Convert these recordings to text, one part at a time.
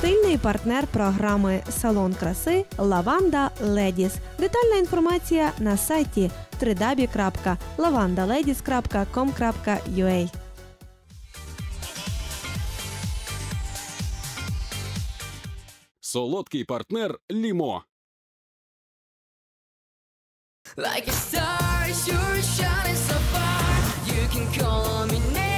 стильний партнер програми Салон краси Лаванда Ледіс. Детальна інформація на сайті www.lavandaladies.com.ua Солодкий партнер Лімо. Like a star, you're shining so far. You can call me now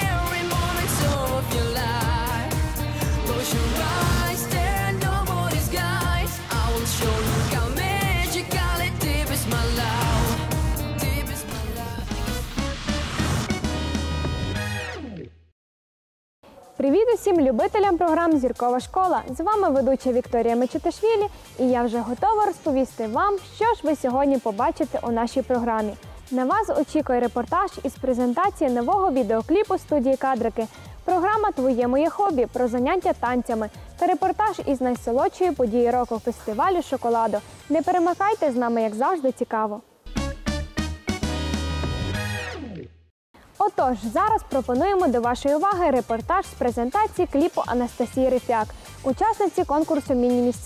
Привіт усім любителям програм Зіркова школа. З вами ведуча Вікторія Мечеташвілі, і я вже готова розповісти вам, що ж ви сьогодні побачите у нашій програмі. На вас очікує репортаж із презентації нового відеокліпу студії Кадрики. Програма Твоє моє хобі про заняття танцями та репортаж із найсолодшої події року фестивалю шоколаду. Не перемикайте з нами, як завжди, цікаво. Отож, зараз пропонуємо до вашої уваги репортаж з презентації кліпу Анастасії Рифяк, учасниці конкурсу Міні-Міс.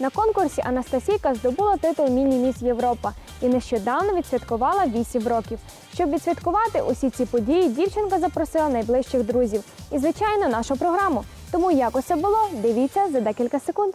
На конкурсі Анастасійка здобула титул Міні-Міс Європа і нещодавно відсвяткувала 8 років. Щоб відсвяткувати усі ці події, дівчинка запросила найближчих друзів і, звичайно, нашу програму. Тому як усе було, дивіться за декілька секунд.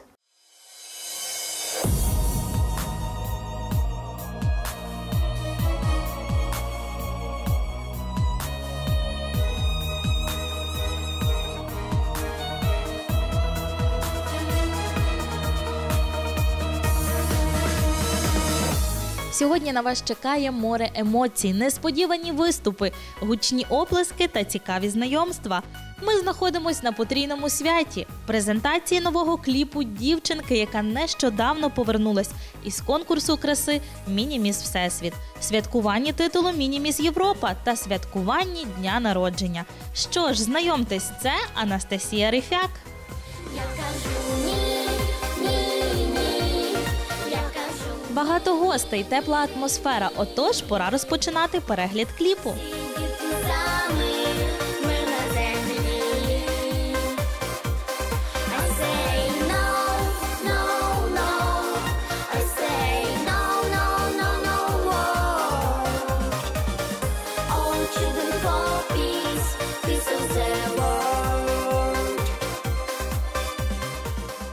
Сьогодні на вас чекає море емоцій, несподівані виступи, гучні оплески та цікаві знайомства. Ми знаходимось на потрійному святі презентації нового кліпу дівчинки, яка нещодавно повернулась із конкурсу краси Міні-Міс Всесвіт, святкуванні титулу Міні-Міс Європа та святкуванні дня народження. Що ж, знайомтесь, це Анастасія Рифяк. Я кажу Багато гостей, тепла атмосфера. Отож, пора розпочинати перегляд кліпу.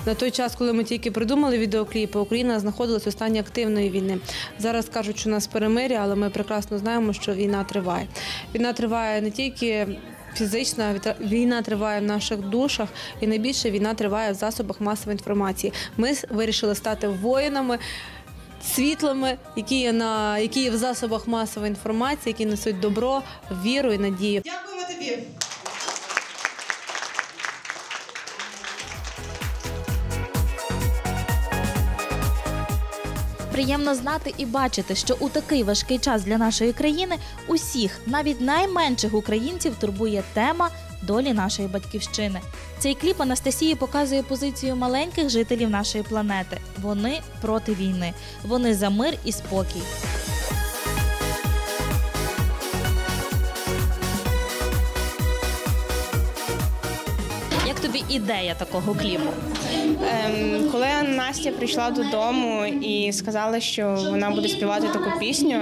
На той час, коли ми тільки придумали відеокліпи, Україна знаходилася у стані активної війни. Зараз кажуть, що нас перемир'я, але ми прекрасно знаємо, що війна триває. Війна триває не тільки фізична, війна триває в наших душах, і найбільше війна триває в засобах масової інформації. Ми вирішили стати воїнами. Світлими, які є на які є в засобах масової інформації, які несуть добро, віру і надію. Дякуємо тобі. Приємно знати і бачити, що у такий важкий час для нашої країни усіх, навіть найменших українців, турбує тема долі нашої батьківщини. Цей кліп Анастасії показує позицію маленьких жителів нашої планети. Вони проти війни, вони за мир і спокій. Ідея такого кліпу? Ем, коли Настя прийшла додому і сказала, що вона буде співати таку пісню,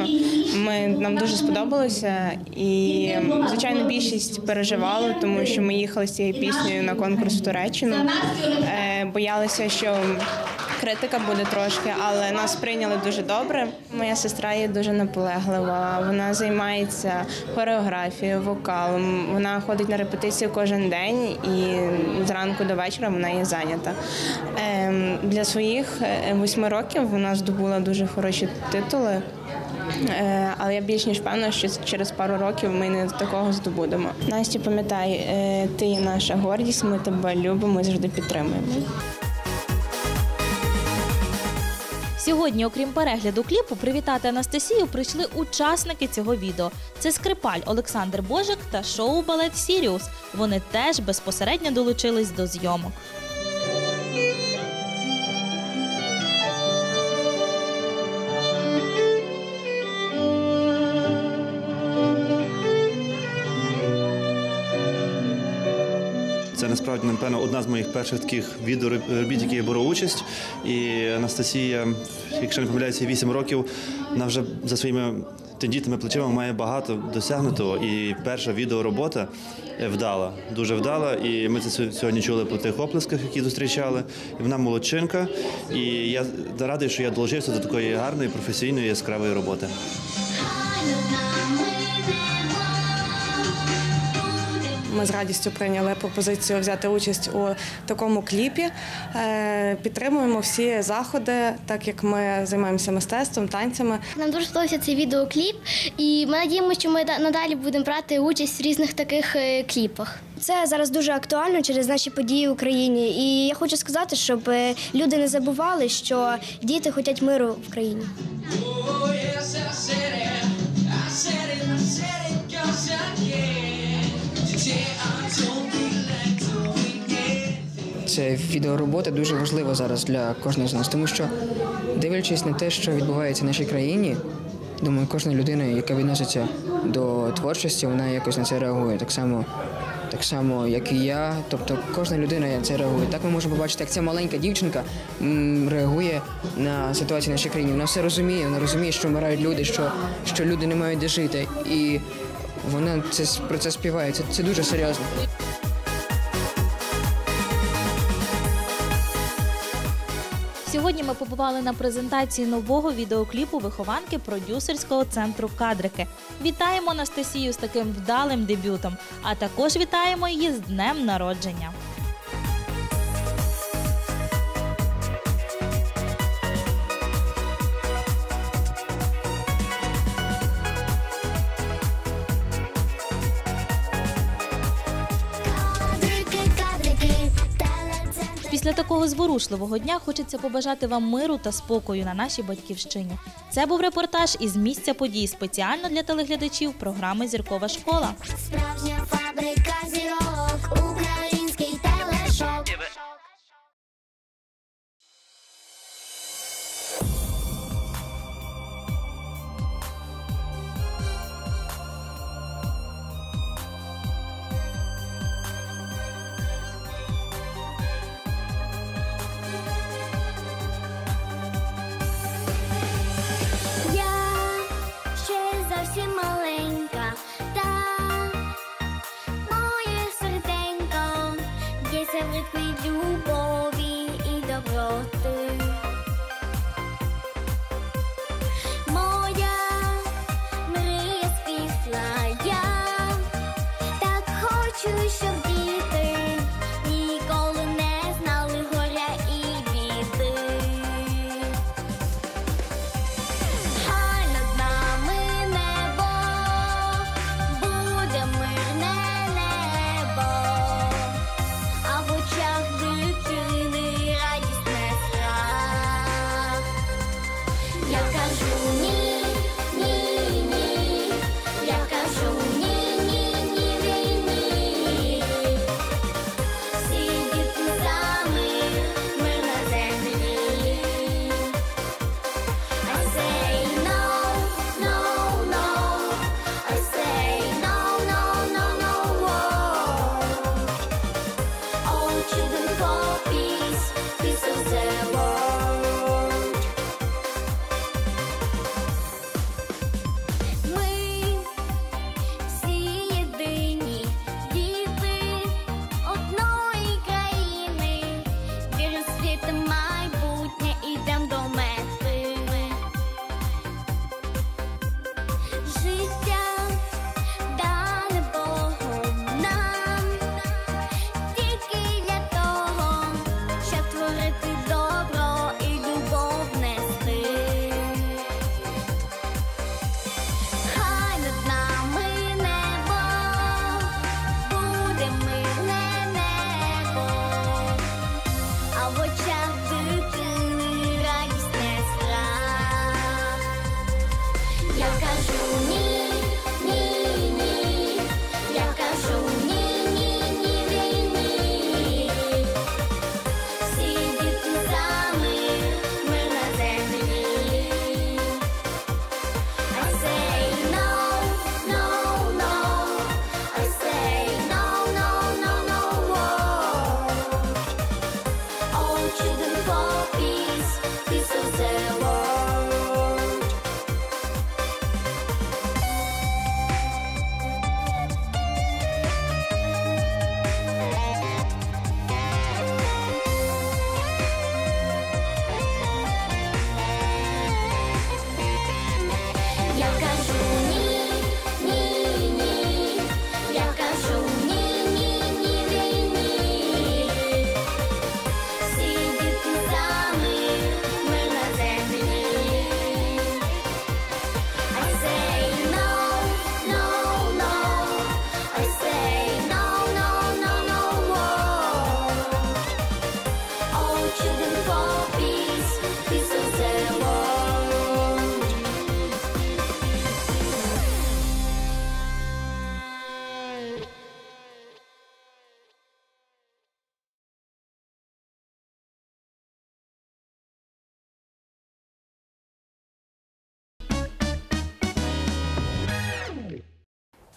ми нам дуже сподобалося. І звичайно, більшість переживали, тому що ми їхали з цією піснею на конкурс в Туреччину. Е, боялися, що критика буде трошки, але нас прийняли дуже добре. Моя сестра є дуже наполеглива. Вона займається хореографією, вокалом. Вона ходить на репетицію кожен день і зранку до вечора вона є зайнята. Ем, Для своїх е, восьми років вона здобула дуже хороші титули. Е, Але я більш ніж певна, що через пару років ми не такого здобудемо. Настя, пам'ятай, е, ти наша гордість, ми тебе любимо і завжди підтримуємо. Сьогодні, окрім перегляду кліпу, привітати Анастасію прийшли учасники цього відео. Це скрипаль Олександр Божик та шоу Балет Сіріус. Вони теж безпосередньо долучились до зйомок. Насправді, напевно, одна з моїх перших таких відеоробіт, які я беру участь. І Анастасія, якщо не помиляюся, 8 років, вона вже за своїми тендітними плечима має багато досягнутого. І перша відеоробота е, вдала, дуже вдала. І ми це сьогодні чули по тих оплесках, які зустрічали. І вона молодчинка. І я радий, що я долучився до такої гарної, професійної, яскравої роботи. Ми з радістю прийняли пропозицію взяти участь у такому кліпі. Е, Підтримуємо всі заходи, так як ми займаємося мистецтвом, танцями. Нам дуже сподобався цей відеокліп, і ми надіємося, що ми надалі будемо брати участь в різних таких е, кліпах. Це зараз дуже актуально через наші події в Україні. І я хочу сказати, щоб е, люди не забували, що діти хочуть миру в країні. Це відеоробота дуже важлива зараз для кожного з нас, тому що дивлячись на те, що відбувається в нашій країні, думаю, кожна людина, яка відноситься до творчості, вона якось на це реагує. Так само, так само, як і я. Тобто кожна людина на це реагує. Так ми можемо побачити, як ця маленька дівчинка реагує на ситуацію в нашій країні. Вона все розуміє, вона розуміє, що вмирають люди, що, що люди не мають де жити. І вона це про це співає. Це, це дуже серйозно. Сьогодні ми побували на презентації нового відеокліпу вихованки продюсерського центру Кадрики. Вітаємо Анастасію з таким вдалим дебютом, а також вітаємо її з днем народження. Після такого зворушливого дня хочеться побажати вам миру та спокою на нашій батьківщині. Це був репортаж із місця подій спеціально для телеглядачів програми Зіркова школа. Зовсім маленька, та моє серденько є в любові і доброти.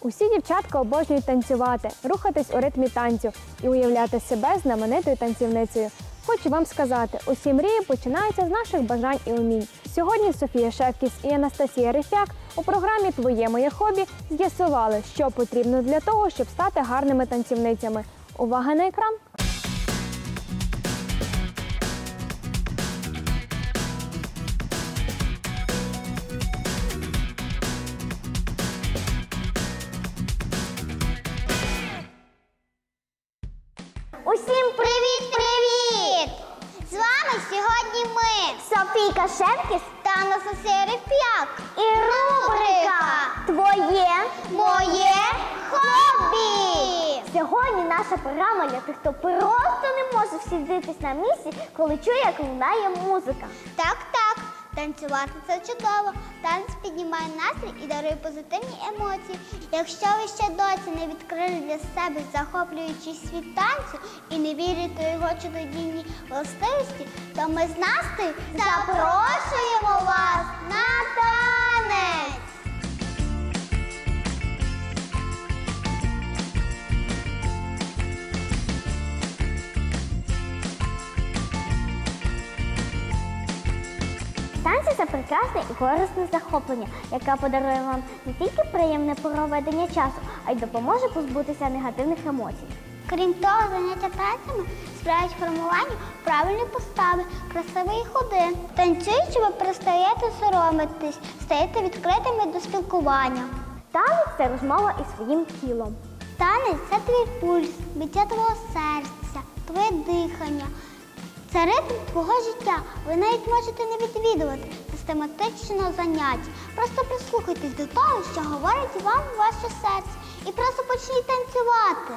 Усі дівчатка обожнюють танцювати, рухатись у ритмі танцю і уявляти себе знаменитою танцівницею. Хочу вам сказати, усі мрії починаються з наших бажань і умінь. Сьогодні Софія Шевкіс і Анастасія Рифяк у програмі Твоє моє хобі з'ясували, що потрібно для того, щоб стати гарними танцівницями. Увага на екран! Анастасія І рубрика Твоє моє хобі. Сьогодні наша програма для тих, хто просто не може всідитись на місці, коли чує, як лунає музика. Так, так. Танцювати це чудово. Танець піднімає настрій і дарує позитивні емоції. Якщо ви ще досі не відкрили для себе захоплюючий світ танцю і не вірите у його чудодійні властивості, то ми з Настею запрошуємо вас на танець! Це прекрасне і корисне захоплення, яке подарує вам не тільки приємне проведення часу, а й допоможе позбутися негативних емоцій. Крім того, заняття танцями сприяють формуванню правильної постави, красивої ходи. Танцюючи, ви перестаєте соромитись, стаєте відкритими до спілкування. Танець це розмова із своїм тілом. Танець це твій пульс, биття твого серця, твоє дихання. Це ритм твого життя. Ви навіть можете не відвідувати систематичного заняття. Просто прислухайтесь до того, що говорить вам ваше серце, і просто почніть танцювати.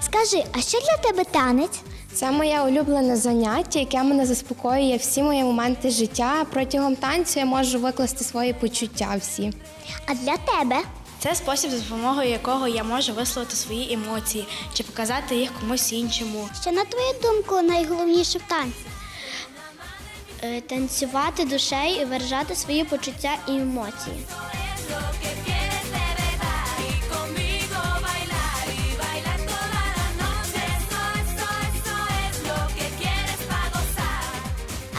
Скажи, а що для тебе танець? Це моє улюблене заняття, яке мене заспокоює всі мої моменти життя. Протягом танцю я можу викласти свої почуття всі. А для тебе? Це спосіб, за допомогою якого я можу висловити свої емоції чи показати їх комусь іншому. Що на твою думку найголовніше в танці? Е, Танцювати душею і виражати свої почуття і емоції.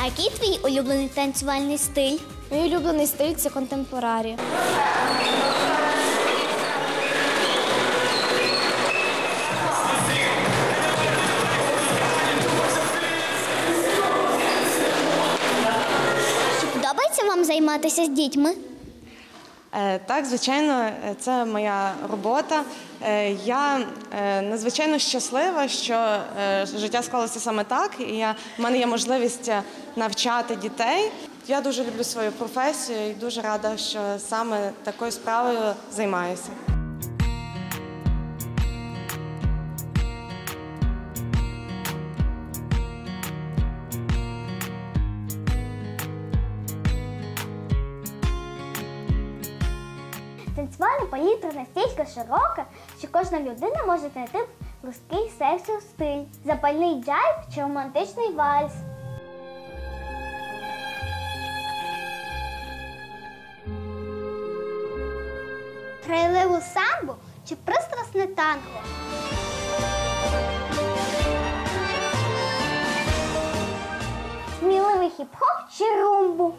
Який твій улюблений танцювальний стиль? Мій улюблений стиль це контемпорарі. Чи подобається вам займатися з дітьми? Е, Так, звичайно, е, це моя робота. Е, Я надзвичайно щаслива, що життя склалося саме так, і я, в мене є можливість навчати дітей. Я дуже люблю свою професію і дуже рада, що саме такою справою займаюся. Палітра настільки широка, що кожна людина може знайти близький сексу стиль, запальний джайв чи романтичний вальс. Грайливу самбу чи пристрасне танго. Сміливий хіп-хоп чи румбу.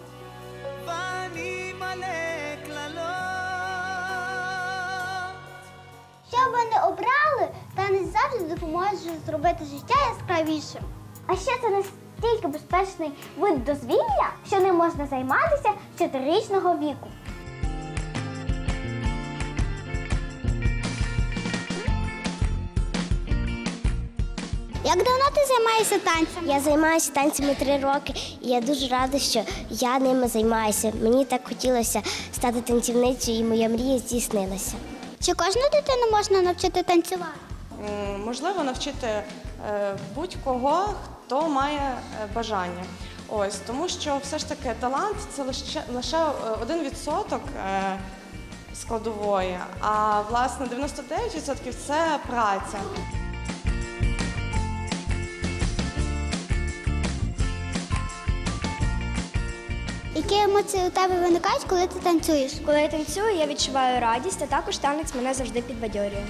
Обрали, танець завжди допоможе зробити життя яскравішим. А ще це настільки безпечний вид дозвілля, що ним можна займатися з чотирирічного віку. Як давно ти займаєшся танцем? Я займаюся танцями три роки, і я дуже рада, що я ними займаюся. Мені так хотілося стати танцівницею, і моя мрія здійснилася. Чи кожну дитину можна навчити танцювати? Можливо навчити е, будь-кого, хто має е, бажання. Ось тому, що все ж таки талант це лише лише е, один відсоток е, складової, а власне 99% це праця. Які емоції у тебе виникають, коли ти танцюєш? Коли я танцюю, я відчуваю радість, а також танець мене завжди підбадьорює.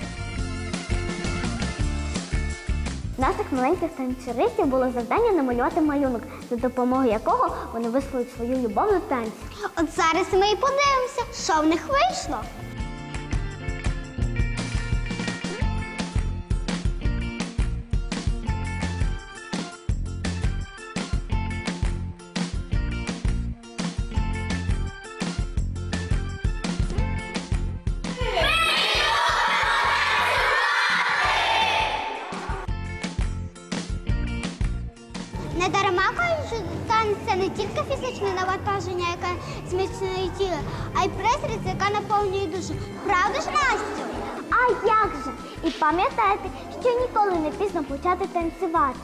У наших маленьких танцюристів було завдання намалювати малюнок, за допомогою якого вони висловлять свою любов до танцю. От зараз ми і подивимося, що в них вийшло. Зміцнює тіло, а й пристрасть, яка наповнює душу. Правда ж, Настю? А як же? І пам'ятайте, що ніколи не пізно почати танцювати.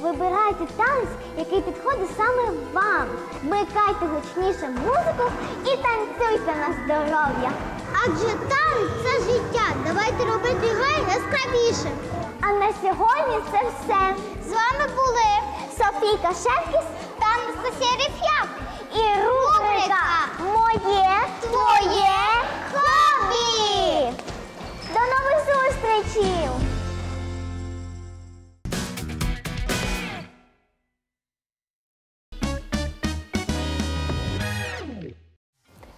Вибирайте танець, який підходить саме вам. Вмикайте гучніше музику і танцюйте на здоров'я. Адже танець це життя. Давайте робити його яскравішим. А на сьогодні це все. З вами були Софійка Шевкіс та Анастасія Реф'як. І рубрика Моє твоє хобі. До нових зустрічей!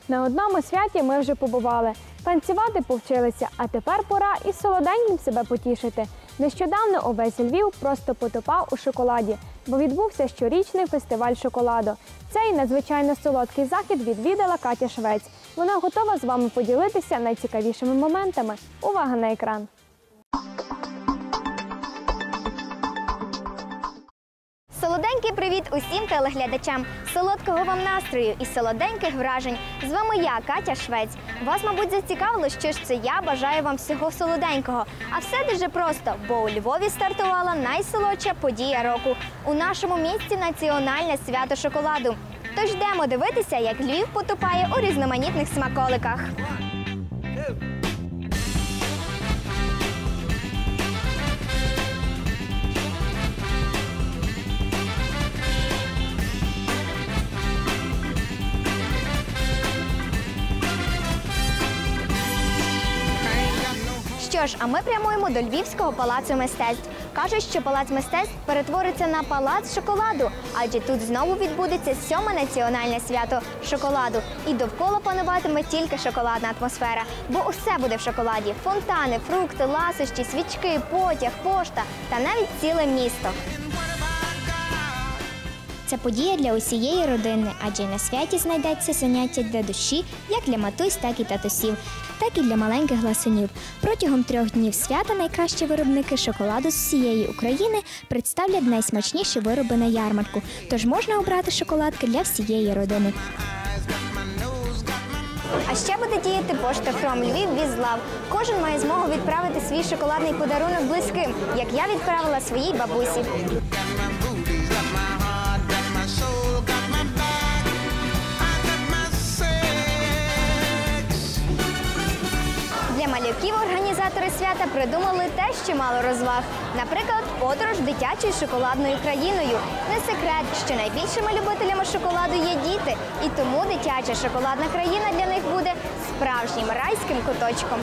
На одному святі ми вже побували. Танцювати повчилися, а тепер пора і солоденьким себе потішити. Нещодавно увесь Львів просто потопав у шоколаді, бо відбувся щорічний фестиваль шоколаду. Цей надзвичайно солодкий захід відвідала Катя Швець. Вона готова з вами поділитися найцікавішими моментами. Увага на екран! Солоденький привіт усім телеглядачам, солодкого вам настрою і солоденьких вражень. З вами я, Катя Швець. Вас, мабуть, зацікавило, що ж це я бажаю вам всього солоденького. А все дуже просто, бо у Львові стартувала найсолодша подія року. У нашому місті національне свято шоколаду. Тож йдемо дивитися, як Львів потопає у різноманітних смаколиках. Ж, а ми прямуємо до Львівського палацу мистецтв. Кажуть, що палац мистецтв перетвориться на палац шоколаду, адже тут знову відбудеться сьоме національне свято шоколаду. І довкола пануватиме тільки шоколадна атмосфера, бо усе буде в шоколаді: фонтани, фрукти, ласощі, свічки, потяг, пошта та навіть ціле місто. Це подія для усієї родини, адже на святі знайдеться заняття для душі, як для матусь, так і татусів, так і для маленьких гласунів. Протягом трьох днів свята найкращі виробники шоколаду з всієї України представлять найсмачніші вироби на ярмарку. Тож можна обрати шоколадки для всієї родини. А ще буде діяти пошта From Львів Візлав. Кожен має змогу відправити свій шоколадний подарунок близьким, як я відправила своїй бабусі. Для організатори свята придумали теж чимало розваг. Наприклад, подорож дитячою шоколадною країною. Не секрет, що найбільшими любителями шоколаду є діти, і тому дитяча шоколадна країна для них буде справжнім райським куточком.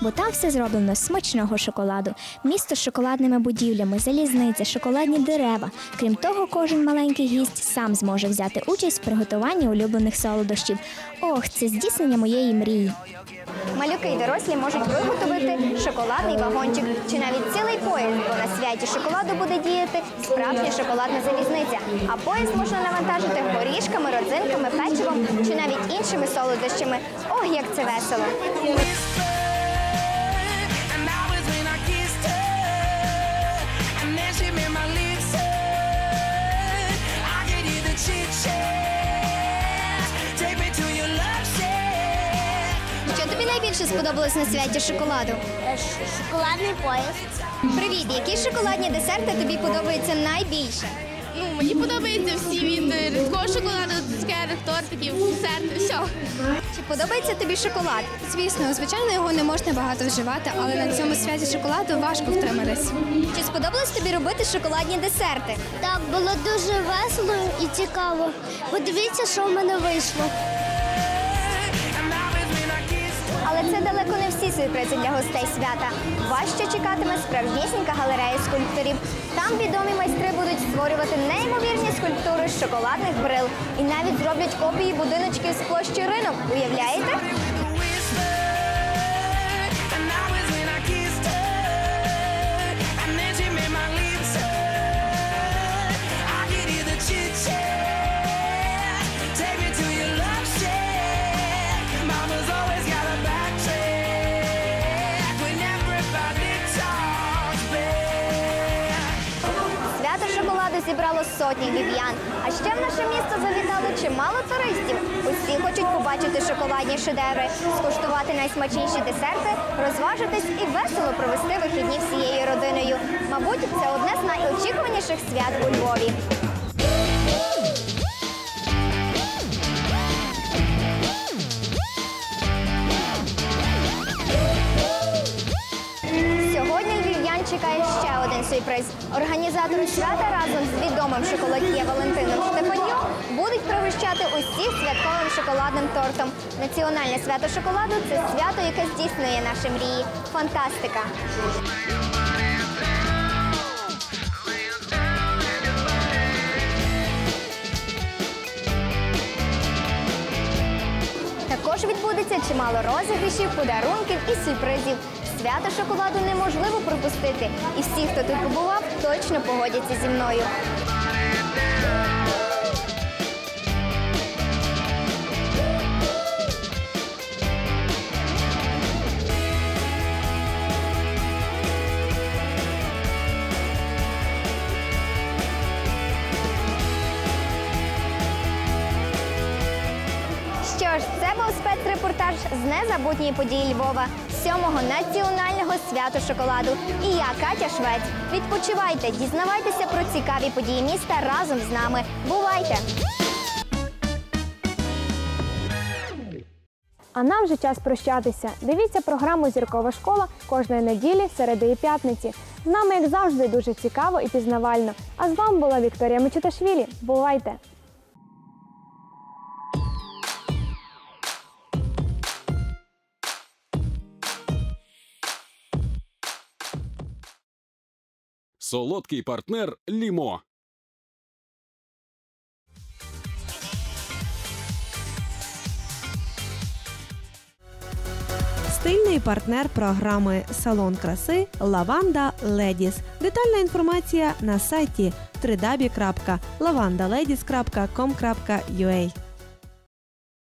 Бо там все зроблено з смачного шоколаду. Місто з шоколадними будівлями, залізниця, шоколадні дерева. Крім того, кожен маленький гість сам зможе взяти участь в приготуванні улюблених солодощів. Ох, це здійснення моєї мрії. Малюки й дорослі можуть виготовити шоколадний вагончик чи навіть цілий поїзд, бо на святі шоколаду буде діяти справжня шоколадна залізниця. А поїзд можна навантажити горішками, родзинками, печивом чи навіть іншими солодощами. Ох, як це весело! Найбільше сподобалось на святі шоколаду? Шоколадний поїзд. Привіт, які шоколадні десерти тобі подобаються найбільше? Ну, мені подобаються всі від е, рідкого шоколаду, цукерок, тортиків, десерти, все. Чи подобається тобі шоколад? Звісно, звичайно, його не можна багато вживати, але на цьому святі шоколаду важко втриматись. Чи сподобалось тобі робити шоколадні десерти? Так, було дуже весело і цікаво. Подивіться, що в мене вийшло. Але це далеко не всі сюрпризи для гостей свята. Важче чекатиме справжнісінька галерея скульпторів. Там відомі майстри будуть створювати неймовірні скульптури з шоколадних брил і навіть зроблять копії будиночків з площі ринок. Уявляєте? Сотні львів'ян. А ще в наше місто завітало чимало туристів. Усі хочуть побачити шоколадні шедеври, скуштувати найсмачніші десерти, розважитись і весело провести вихідні всією родиною. Мабуть, це одне з найочікуваніших свят у Львові. Один сюрприз. Організатори свята разом з відомим шоколад'є Валентином Штефаньо будуть пригощати усіх святковим шоколадним тортом. Національне свято шоколаду це свято, яке здійснює наші мрії. Фантастика! Також відбудеться чимало розіграшів, подарунків і сюрпризів. Свято шоколаду неможливо пропустити, і всі, хто тут побував, точно погодяться зі мною. Що ж, це був спецрепортаж з незабутньої події Львова, сьомого національного свято шоколаду. І я, Катя Швець. Відпочивайте, дізнавайтеся про цікаві події міста разом з нами. Бувайте! А нам вже час прощатися. Дивіться програму Зіркова школа кожної неділі, середи і п'ятниці. З нами, як завжди, дуже цікаво і пізнавально. А з вами була Вікторія Мечеташвілі. Бувайте! Солодкий партнер Лімо. Стильний партнер програми Салон краси Лаванда Ледіс. Детальна інформація на сайті www.lavandaladies.com.ua